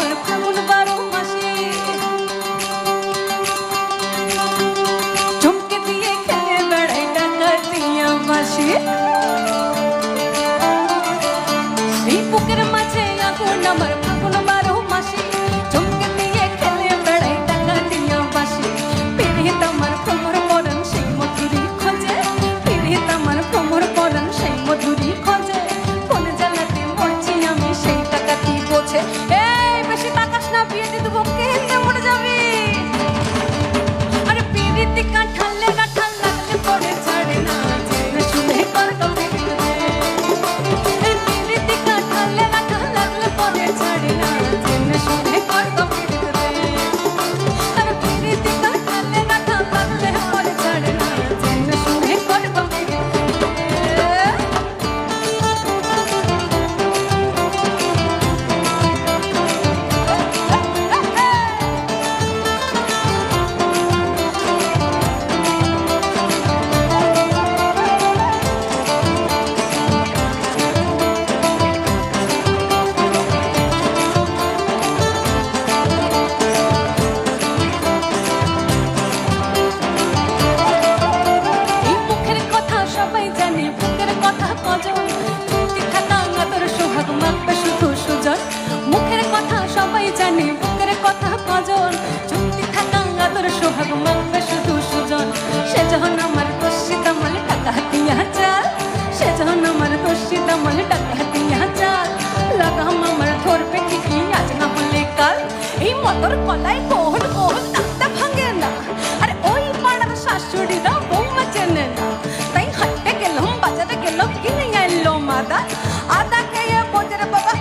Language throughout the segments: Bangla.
I'm gonna. মতর কলাই কোহন কোহন তাতে ভাঙে না আরে ওই পাড়ার শাশুড়িরা বৌমা চেনে না তাই হাটে গেলাম বাজারে গেলাম কিনে আনলো মাদা আদা খেয়ে বোঝারে বাবা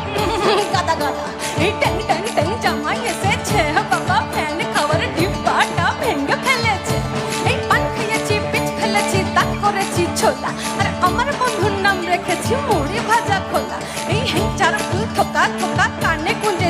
গাদা গাদা এই ট্যাং ট্যাং ট্যাং জামাই এসেছে বাবা ফ্যান খাবার ডিব্বাটা ভেঙে ফেলেছে এই পান খেয়েছি পিচ ফেলেছি তাক করেছি ছোলা আর আমার বন্ধুর নাম রেখেছি মুড়ি ভাজা খোলা এই হ্যাঁ চার ফুল থোকা থোকা কানে কুল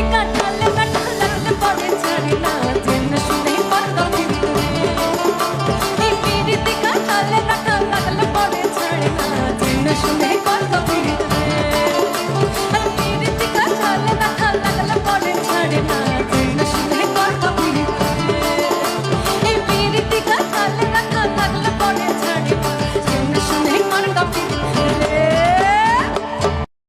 Música, chale.